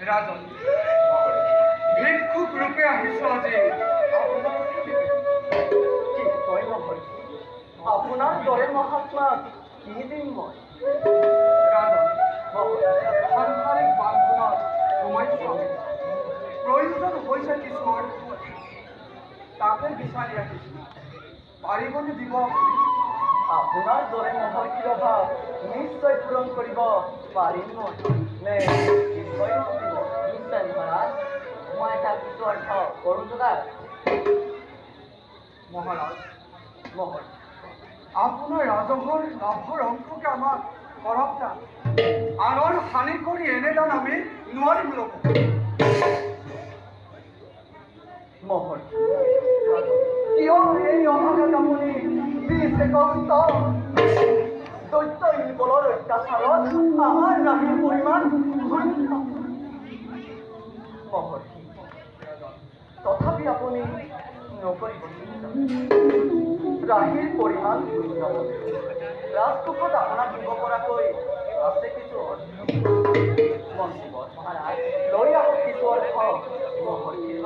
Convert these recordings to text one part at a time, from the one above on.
ৰাজন ভিক্ষুক কি কয় আপোনাৰ দৰে মহাত্মাক কি দিম মই ৰাজন মহয় সাংসাৰিক বান্ধোনত সোমাইছো আমি প্ৰয়োজন হৈছে কিছুমান তাকে বিচাৰি আহিছো পাৰিবনে দিব? আপোনাৰ দৰে মহৰ্ষিৰ অভাৱ নিশ্চয় পূৰণ কৰিব পাৰিম মই নে। নিশ্চয় নিশ্চয় মহাৰাজ মই এটা কিছু অৰ্থ কৰোঁ যোগাৰ। মহাৰাজ মহয় আপোনাৰ ৰাজহৰ লাভৰ অংশকে আমাক কৰক দান আনৰ হানি কৰি এনে দান আমি নোৱাৰিম ল'ব মহয় কিয় এই অভাৱত আপুনি দিছে কষ্ট। দৈত্য ইলবলৰ অত্যাচাৰত আমাৰ ৰাশিৰ পৰিমাণ মহৰ্ষি তথাপি আপুনি নকৰিব ৰাশিৰ পৰিমাণ ৰাজকোষত আপোনাক দিব পৰাকৈ আছে কিছু মন্ত্ৰীবত মহাৰাজ লৈ আহক কিছু অৰ্থ মহৰ্ষিৰ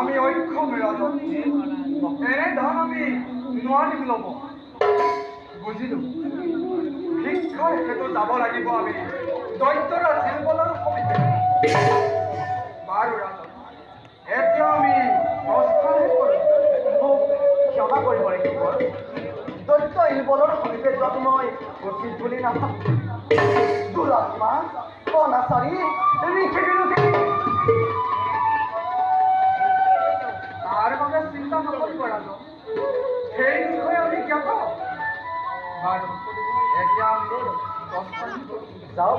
আমি অক্ষম ৰাজন এনে দান আমি নোৱাৰিম ল'ব বুজিলো শিক্ষাৰ ক্ষেত্ৰত যাব লাগিব আমি। দৈত্যৰা শিল্পলৰ সমিতি বাৰু এতিয়া আমি প্ৰস্থানহে কৰোঁ মোক ক্ষমা কৰিব লাগিব। দৈত্য ইলবলৰ সমীপে যোৱাটো মই উচিত বুলি নাভাবোঁ। দুৰাত্মা অনাচাৰী ৰিখি চিন্তা নকৰিব করালো সেই বিষয়ে আমি জ্ঞাত প্ৰস্থান কৰোঁ যাওক